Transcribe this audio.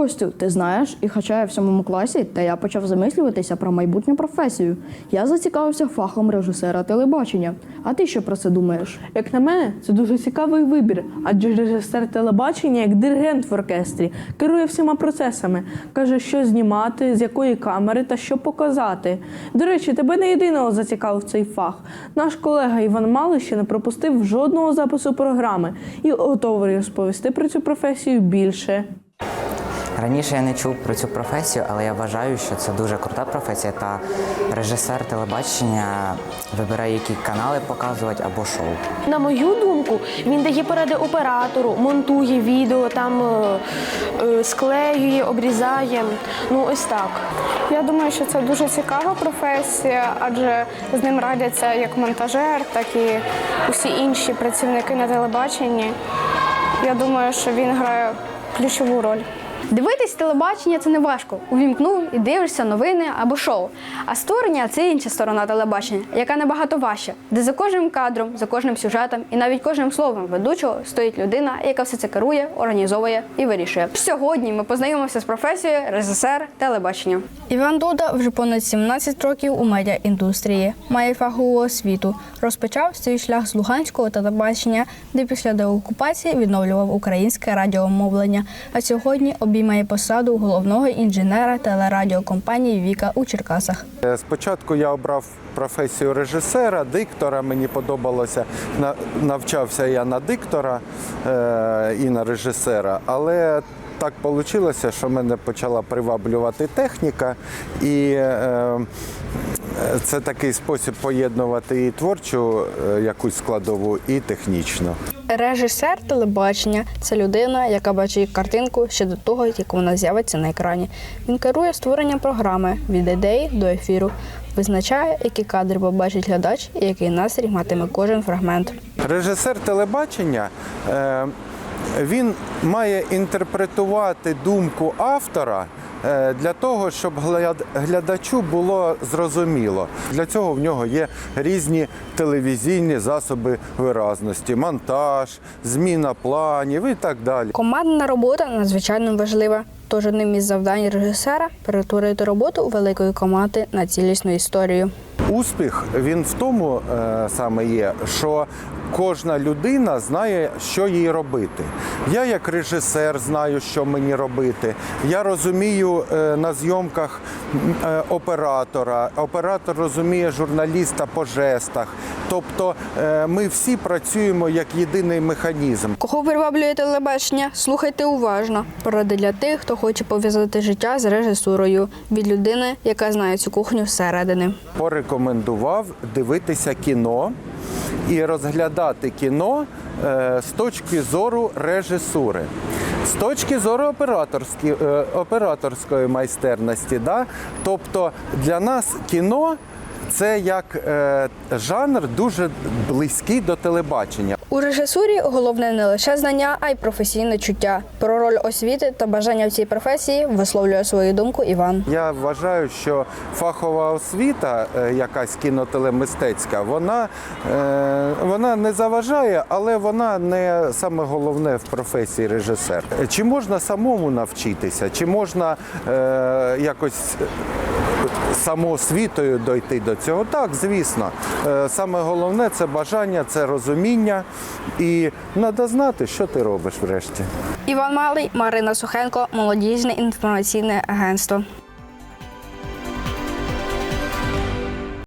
Костю, ти знаєш, і хоча я в сьомому класі, та я почав замислюватися про майбутню професію. Я зацікавився фахом режисера телебачення. А ти що про це думаєш? Як на мене, це дуже цікавий вибір, адже режисер телебачення, як диригент в оркестрі, керує всіма процесами, каже, що знімати, з якої камери та що показати. До речі, тебе не єдиного зацікавив цей фах. Наш колега Іван Малище не пропустив жодного запису програми і готовий розповісти про цю професію більше. Раніше я не чув про цю професію, але я вважаю, що це дуже крута професія. Та режисер телебачення вибирає, які канали показувати або шоу. На мою думку, він дає поради оператору, монтує відео, там е, е, склеює, обрізає. Ну ось так. Я думаю, що це дуже цікава професія, адже з ним радяться як монтажер, так і усі інші працівники на телебаченні. Я думаю, що він грає ключову роль. Дивитись телебачення це не важко. Увімкнув і дивишся новини або шоу. А створення це інша сторона телебачення, яка набагато важча, де за кожним кадром, за кожним сюжетом і навіть кожним словом ведучого стоїть людина, яка все це керує, організовує і вирішує. Сьогодні ми познайомимося з професією режисер телебачення. Іван Дуда вже понад 17 років у медіаіндустрії, має фахову освіту. Розпочав свій шлях з Луганського телебачення, де після деокупації відновлював українське радіомовлення. А сьогодні обіймає посаду головного інженера телерадіокомпанії Віка у Черкасах. Е, Спочатку я обрав професію режисера, диктора. Мені подобалося. Навчався я на диктора е, і на режисера, але так вийшло, що мене почала приваблювати техніка, і е, це такий спосіб поєднувати і творчу е, якусь складову, і технічну. Режисер телебачення це людина, яка бачить картинку ще до того, як вона з'явиться на екрані. Він керує створенням програми від ідеї до ефіру, визначає, які кадри побачить глядач і який настрій матиме кожен фрагмент. Режисер телебачення е, він має інтерпретувати думку автора. е, Для того щоб глядачу було зрозуміло, для цього в нього є різні телевізійні засоби виразності, монтаж, зміна планів і так далі. Командна робота надзвичайно важлива. Тож одним із завдань режисера перетворити роботу великої команди на цілісну історію. Успіх він в тому е, саме є, що кожна людина знає, що їй робити. Я, як режисер, знаю, що мені робити. Я розумію е, на зйомках оператора. Оператор розуміє журналіста по жестах. Тобто е, ми всі працюємо як єдиний механізм. Кого приваблює телебачення? Слухайте уважно. Поради для тих, хто хоче пов'язати життя з режисурою від людини, яка знає цю кухню зсередини. порекомендував дивитися кіно і розглядати кіно е, з точки зору режисури. З точки зору операторської, е, операторської майстерності, да? тобто для нас кіно це як е, жанр дуже близький до телебачення. У режисурі головне не лише знання, а й професійне чуття. Про роль освіти та бажання в цій професії висловлює свою думку Іван. Я вважаю, що фахова освіта, е, якась кінотелемистецька, вона, е, вона не заважає, але вона не саме головне в професії режисер. Чи можна самому навчитися, чи можна е, якось самоосвітою дойти до цього? Так, звісно. Е, Саме головне це бажання, це розуміння, і треба знати, що ти робиш врешті. Іван Малий, Марина Сухенко, молодіжне інформаційне агентство.